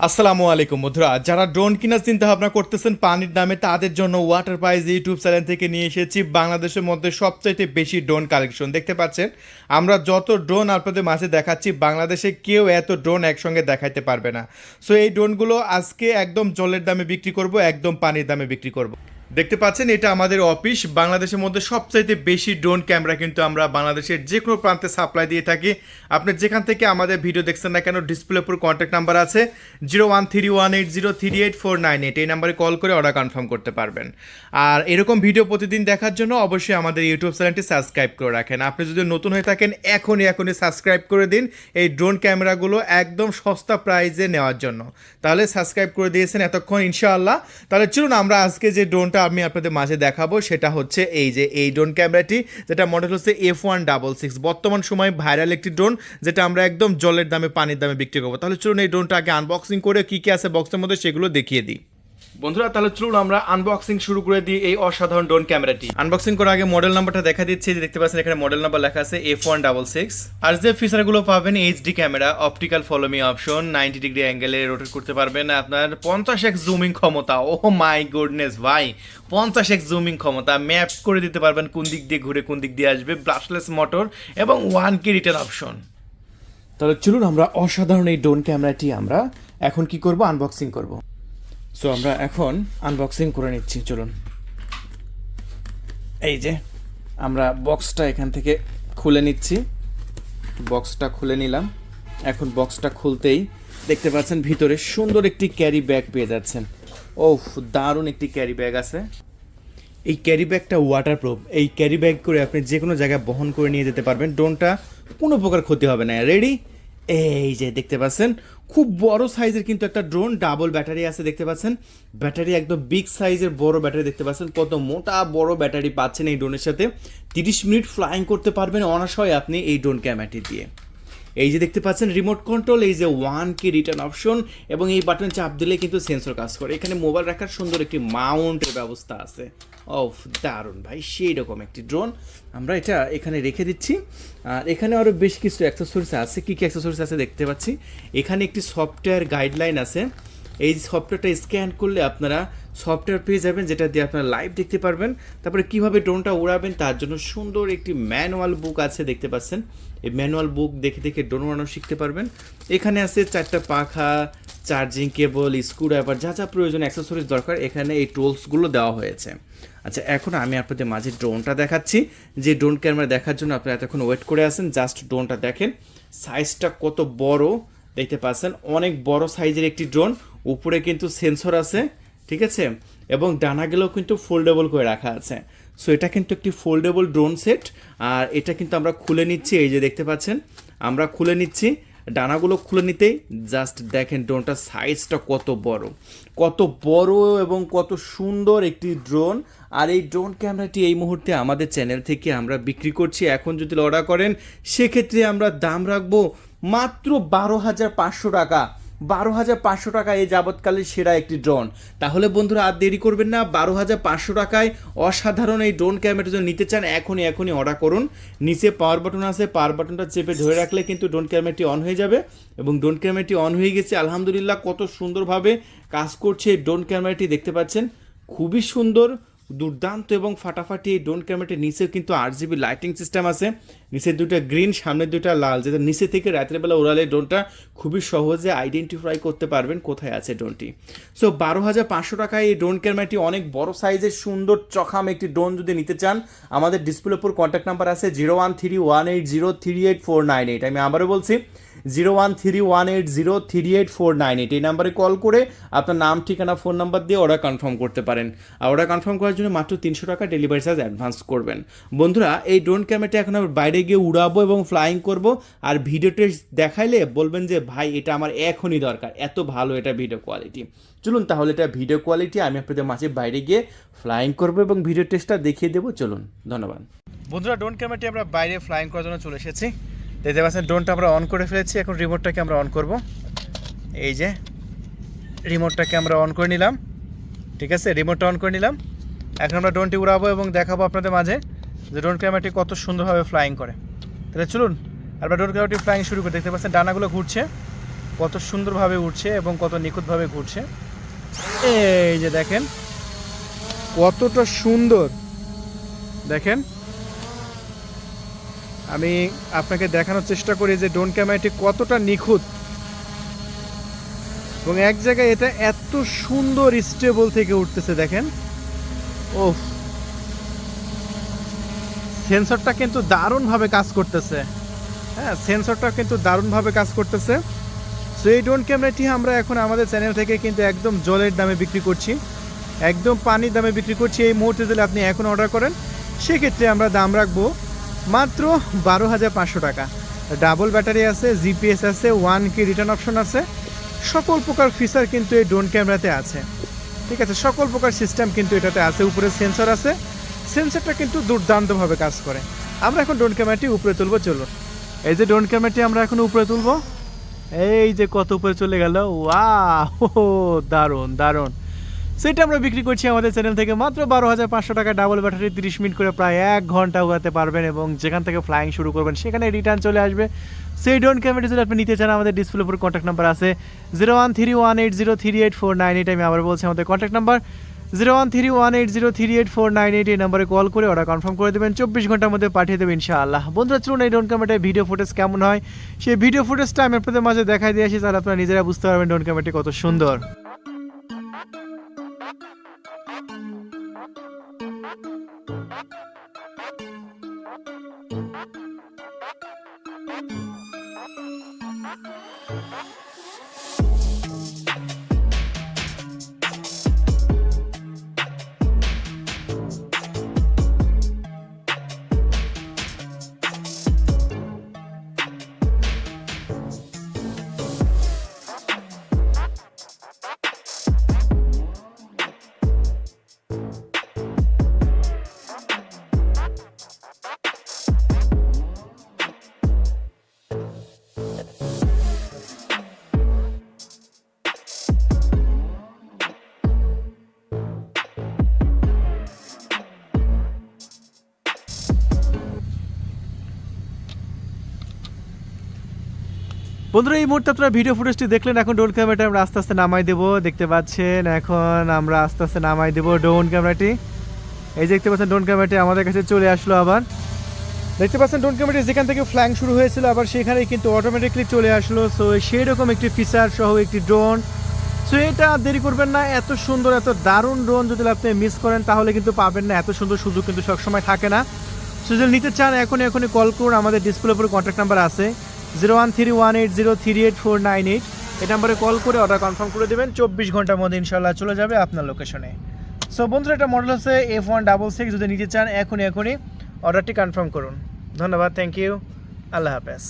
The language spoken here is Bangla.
আসসালামু আলাইকুম বন্ধুরা। যারা ড্রোন কেনার চিন্তা ভাবনা করতেছেন পানির দামে, তাদের জন্য ওয়াটার প্রাইজ ইউটিউব চ্যানেল থেকে নিয়ে এসেছি বাংলাদেশের মধ্যে সবচাইতে বেশি ড্রোন কালেকশন দেখতে পাচ্ছেন, আমরা যত ড্রোন আপনাদের মাঝে দেখাচ্ছি, বাংলাদেশে কেউ এত ড্রোন একসঙ্গে দেখাইতে পারবে না। সো এই ড্রোনগুলো আজকে একদম জলের দামে বিক্রি করব, একদম পানির দামে বিক্রি করব। দেখতে পাচ্ছেন, এটা আমাদের অফিস। বাংলাদেশের মধ্যে সবচাইতে বেশি ড্রোন ক্যামেরা কিন্তু আমরা বাংলাদেশের যে কোনো প্রান্তে সাপ্লাই দিয়ে থাকি। আপনি যেখান থেকে আমাদের ভিডিও দেখছেন না কেন ডিসপ্লে উপর কন্ট্যাক্ট নাম্বার আছে zero one three one eight zero three eight four nine eight এই নাম্বারে কল করে অর্ডার কনফার্ম করতে পারবেন। আর এরকম ভিডিও প্রতিদিন দেখার জন্য অবশ্যই আমাদের ইউটিউব চ্যানেলটি সাবস্ক্রাইব করে রাখেন। আপনি যদি নতুন হয়ে থাকেন, এখনই এখনই সাবস্ক্রাইব করে দিন এই ড্রোন ক্যামেরাগুলো একদম সস্তা প্রাইজে নেওয়ার জন্য। তাহলে সাবস্ক্রাইব করে দিয়েছেন এতক্ষণ, ইনশাআল্লাহ। তাহলে চলুন, আমরা আজকে যে ড্রোনটা আমি আপনাদের মাঝে দেখাবো, সেটা হচ্ছে এই যে, এই ড্রোন ক্যামেরাটি যেটা মডেল হচ্ছে এফ ওয়ান ডাবল সিক্স বর্তমান সময় ভাইরাল একটি ড্রোন যেটা আমরা একদম জলের দামে, পানির দামে বিক্রি করব। তাহলে চলুন এই ড্রোনটা আগে আনবক্সিং করে কী কী আছে বক্সের মধ্যে সেগুলো দেখিয়ে দিই। বন্ধুরা, তাহলে চলুন আমরা আনবক্সিং শুরু করে দিই এই অসাধারণ ড্রোন ক্যামেরাটি আনবক্সিং করার আগে মডেল নাম্বারটা দেখা দিচ্ছি। যে দেখতে পাচ্ছেন, এখানে মডেল নাম্বার লেখা আছে এফ ওয়ান ডাবল সিক্স আর যে ফিচারগুলো পাবেন HD camera optical follow me option ninety degree অ্যাঙ্গেলে রোটেট করতে পারবেন। আপনার পঞ্চাশ এক্স জুমিং ক্ষমতা ও মাই গুডনেস ভাই, পঞ্চাশ এক্স জুমিং ক্ষমতা ম্যাপ করে দিতে পারবেন কোন দিক দিয়ে ঘুরে, কোন দিক দিয়ে আসবে ব্রাশলেস মোটর এবং ওয়ান কে রিটার্ন অপশন তাহলে চলুন আমরা অসাধারণ এই ড্রোন ক্যামেরাটি আমরা এখন কি করব? আনবক্সিং করব। সো আমরা এখন আনবক্সিং করে নিচ্ছি, চলুন। এই যে, আমরা বক্সটা এখান থেকে খুলে নিচ্ছি। বক্সটা খুলে নিলাম। এখন বক্সটা খুলতেই দেখতে পাচ্ছেন, ভিতরে সুন্দর একটি ক্যারি ব্যাগ পেয়ে যাচ্ছেন। ও দারুণ একটি ক্যারি ব্যাগ আছে। এই ক্যারি ব্যাগটা ওয়াটারপ্রুফ এই ক্যারি ব্যাগ করে আপনি যে কোনো জায়গায় বহন করে নিয়ে যেতে পারবেন। ড্রোনটা কোনো প্রকার ক্ষতি হবে না। রেডি এই যে দেখতে পাচ্ছেন, খুব বড় সাইজের কিন্তু একটা ড্রোন ডাবল ব্যাটারি আছে দেখতে পাচ্ছেন। ব্যাটারি একদম বিগ সাইজের বড় ব্যাটারি দেখতে পাচ্ছেন। কত মোটা বড় ব্যাটারি পাচ্ছেন এই ড্রোনের সাথে। তিরিশ মিনিট ফ্লাইং করতে পারবেন অনাশয় আপনি এই ড্রোন ক্যামেরাটি দিয়ে। এই যে দেখতে পাচ্ছেন রিমোট কন্ট্রোল এই যে ওয়ান কি রিটার্ন অপশন এবং এই বাটন চাপ দিলে কিন্তু সেন্সর কাজ করে। এখানে মোবাইল রাখার সুন্দর একটি মাউন্টের ব্যবস্থা আছে। অফ দারুণ ভাই সেই রকম একটি ড্রোন আমরা এটা এখানে রেখে দিচ্ছি। আর এখানে আরও বেশ কিছু অ্যাক্সেসরিজ আছে। কী কী অ্যাক্সেসরিজ আছে দেখতে পাচ্ছি? এখানে একটি সফটওয়্যার গাইডলাইন আছে। এই সফটওয়্যারটা স্ক্যান করলে আপনারা সফটওয়্যার পেয়ে যাবেন, যেটা দিয়ে আপনারা লাইভ দেখতে পারবেন। তারপরে কীভাবে ড্রোনটা উড়াবেন, তার জন্য সুন্দর একটি ম্যানুয়াল বুক আছে, দেখতে পাচ্ছেন। এই ম্যানুয়াল বুক দেখে দেখে ড্রোন উড়ানো শিখতে পারবেন। এখানে আছে চারটা পাখা চার্জিং কেবল স্ক্রু ড্রাইভার যা যা প্রয়োজন অ্যাক্সেসরিজ দরকার, এখানে এই টুলসগুলো দেওয়া হয়েছে। আচ্ছা এখন আমি আপনাদের মাঝে ড্রোনটা দেখাচ্ছি। যে ড্রোন ক্যামেরা দেখার জন্য আপনারা এতক্ষণ ওয়েট করে আছেন জাস্ট ড্রোনটা দেখেন। সাইজটা কত বড় দেখতে পাচ্ছেন, অনেক বড় সাইজের একটি ড্রোন, উপরে কিন্তু সেন্সর আছে, ঠিক আছে? এবং ডানাগুলোও কিন্তু ফোল্ডেবল করে রাখা আছে। সো এটা কিন্তু একটি ফোল্ডেবল ড্রোন সেট, আর এটা কিন্তু আমরা খুলে নিচ্ছি, এই যে দেখতে পাচ্ছেন, আমরা খুলে নিচ্ছি, ডানাগুলো খুলে নিতেই জাস্ট দেখেন ড্রোনটার সাইজটা কত বড়। কত বড় এবং কত সুন্দর একটি ড্রোন, আর এই ড্রোন ক্যামেরাটি এই মুহূর্তে আমাদের চ্যানেল থেকে আমরা বিক্রি করছি। এখন যদি অর্ডার করেন, সেক্ষেত্রে আমরা দাম রাখব মাত্র বারো হাজার পাঁচশো টাকা। বারো হাজার পাঁচশো টাকা এই যাবৎকালের সেরা একটি ড্রোন তাহলে বন্ধুরা আর দেরি করবেন না, বারো হাজার পাঁচশো টাকায় অসাধারণ এই ড্রোন ক্যামেরা যদি নিতে চান, এখনই এখনই অর্ডার করুন। নিচে পাওয়ার বাটন আছে পাওয়ার বাটনটা চেপে ধরে রাখলে কিন্তু ড্রোন ক্যামেরাটি অন হয়ে যাবে এবং ড্রোন ক্যামেরাটি অন হয়ে গেছে। আলহামদুলিল্লাহ, কত সুন্দরভাবে কাজ করছে এই ড্রোন ক্যামেরাটি দেখতে পাচ্ছেন? খুবই সুন্দর দুর্দান্ত এবং ফাটাফাটি এই ড্রোন ক্যামেরাটির নিচেও কিন্তু আট জিবি লাইটিং সিস্টেম আছে। নিচের দুটো গ্রিন সামনের দুটো লাল। যেটা নিচে থেকে রাতের বেলা ওড়ালে ড্রোনটা খুবই সহজে আইডেন্টিফাই করতে পারবেন কোথায় আছে ড্রোনটি সো বারো হাজার পাঁচশো টাকায় এই ড্রোন ক্যামেরাটি অনেক বড় সাইজের সুন্দর চখাম একটি ড্রোন যদি নিতে চান, আমাদের ডিসপ্লের উপর কন্ট্যাক্ট নাম্বার আছে zero one three one eight zero three eight four nine eight আমি আবারও বলছি zero one three one eight zero three eight four nine eight. এই নাম্বারে কল করে আপনার নাম, ঠিকানা, ফোন নাম্বার দিয়ে অর্ডার কনফার্ম করতে পারেন। আর অর্ডার কনফার্ম করার জন্য মাত্র তিনশো টাকা ডেলিভারি চার্জ অ্যাডভান্স করবেন। বন্ধুরা, এই ড্রোন ক্যামেরাটা এখন আমি বাইরে গিয়ে উড়াবো এবং ফ্লাইং করব। আর ভিডিও টেস্ট দেখাইলে বলবেন যে, ভাই, এটা আমার এখনই দরকার। এত ভালো এটা ভিডিও কোয়ালিটি চলুন তাহলে এটা ভিডিও কোয়ালিটি আমি আপনাদের মাঝে বাইরে গিয়ে ফ্লাইং করব এবং ভিডিও টেস্টটা দেখিয়ে দেবো। চলুন, ধন্যবাদ। বন্ধুরা ড্রোন ক্যামেরাটি আমরা বাইরে ফ্লাইং করার জন্য চলে এসেছি। দেখতে পাচ্ছেন ড্রোনটা আমরা অন করে ফেলেছি, এখন রিমোটটাকে আমরা অন করব। এই যে রিমোটটাকে আমরা অন করে নিলাম। ঠিক আছে রিমোটটা অন করে নিলাম। এখন আমরা ড্রোনটি উড়াবো এবং দেখাবো আপনাদের মাঝে যে ড্রোন ক্যামেরাটি কত সুন্দরভাবে ফ্লাইং করে। তাহলে চলুন আমরা ড্রোন ক্যামেরাটি ফ্লাইং শুরু করে। দেখতে পাচ্ছেন, ডানাগুলো ঘুরছে। কত সুন্দরভাবে উঠছে এবং কত নিখুঁতভাবে ঘুরছে। এই যে দেখেন, কতটা সুন্দর। দেখেন আমি আপনাকে দেখানোর চেষ্টা করি যে ড্রোন ক্যামেরাটি কতটা নিখুঁত। এবং এক জায়গায় এটা এত সুন্দর স্টেবল থেকে উঠতেছে দেখেন। ও সেন্সরটা কিন্তু দারুণভাবে কাজ করতেছে। হ্যাঁ সেন্সরটা কিন্তু দারুণভাবে কাজ করতেছে। সো এই ড্রোন ক্যামেরাটি আমরা এখন আমাদের চ্যানেল থেকে কিন্তু একদম জলের দামে বিক্রি করছি। একদম পানির দামে বিক্রি করছি। এই মুহূর্তে যদি আপনি এখন অর্ডার করেন, সেক্ষেত্রে আমরা দাম রাখব মাত্র বারো হাজার পাঁচশো টাকা। ডাবল ব্যাটারি আছে, জিপিএস আছে, ওয়ান কি রিটার্ন অপশন আছে। সকল প্রকার ফিচার কিন্তু এই ড্রোন ক্যামেরাতে আছে। ঠিক আছে, সকল প্রকার সিস্টেম কিন্তু এটাতে আছে। উপরে সেন্সর আছে। সেন্সরটা কিন্তু দুর্দান্তভাবে কাজ করে। আমরা এখন ড্রোন ক্যামেরাটি উপরে তুলবো, চলুন। এই যে ড্রোন ক্যামেরাটি আমরা এখন উপরে তুলবো। এই যে কত উপরে চলে গেল। ওয়া দারুণ দারুণ। সেটা আমরা বিক্রি করছি আমাদের চ্যানেল থেকে মাত্র বারো হাজার পাঁচশো টাকা ডাবল ব্যাটারি তিরিশ মিনিট করে প্রায় এক ঘণ্টা উড়াতে পারবেন এবং যেখান থেকে ফ্লাইং শুরু করবেন সেখানে রিটার্ন চলে আসবে। সেই ডোন ক্যামেরা যদি আপনি নিতে চান, আমাদের ডিসপ্লে উপর কন্ট্যাক্ট নাম্বার আছে zero one three one eight zero three eight four nine eight আমি আবার বলছি, আমাদের contact number zero one three one eight zero three eight four nine eight এই নাম্বারে কল করে অর্ডার কনফার্ম করে দেবেন। চব্বিশ ঘণ্টার মধ্যে পাঠিয়ে দেবেন, ইনশাআল্লাহ। বন্ধুরা, চলুন এই ডোন ক্যামেরাটায় ভিডিও ফুটেজ কেমন হয়? সেই ভিডিও ফুটেজটা আমি আপনাদের মাঝে দেখাই দিয়ে আসি, তাহলে আপনারা নিজেরা বুঝতে পারবেন ডোন ক্যামেরাটি কত সুন্দর। Thank you. বন্ধুরা, এই মুহূর্তে আপনারা ভিডিও ফুটেজটি দেখলেন, এখন ড্রোন ক্যামেরাটা আমরা আস্তে আস্তে নামাই দেবো। দেখতে পাচ্ছেন, এখন আমরা আস্তে আস্তে নামাই দেবো ড্রোন ক্যামেরাটি এই দেখতে পাচ্ছেন ড্রোন ক্যামেরাটি আমাদের কাছে চলে আসলো আবার। দেখতে পাচ্ছেন ড্রোন ক্যামেরাটি যেখান থেকে ফ্ল্যাং শুরু হয়েছিল, আবার সেখানেই কিন্তু অটোমেটিকলি চলে আসলো। সো সেই রকম একটি ফিচার সহ একটি ড্রোন সো এটা দেরি করবেন না, এত সুন্দর, এত দারুণ ড্রোন যদি আপনি মিস করেন, তাহলে কিন্তু পাবেন না। এত সুন্দর সুযোগ কিন্তু সবসময় থাকে না। সো যদি নিতে চান, এখনই এখনই কল করুন। আমাদের ডিসপ্লে উপরে কন্ট্যাক্ট নাম্বার আছে। Zero one three one eight zero three eight four nine eight. এই নাম্বারে কল করে অর্ডার কনফার্ম করে দেবেন। চব্বিশ ঘণ্টার মধ্যে ইনশাল্লাহ চলে যাবে আপনার লোকেশনে সো বন্ধুরা, একটা মডেল হচ্ছে এফ ওয়ান ডাবল সিক্স। যদি নিতে চান, এখনই এখনই অর্ডারটি কনফার্ম করুন। ধন্যবাদ থ্যাংক ইউ আল্লাহ হাফেজ।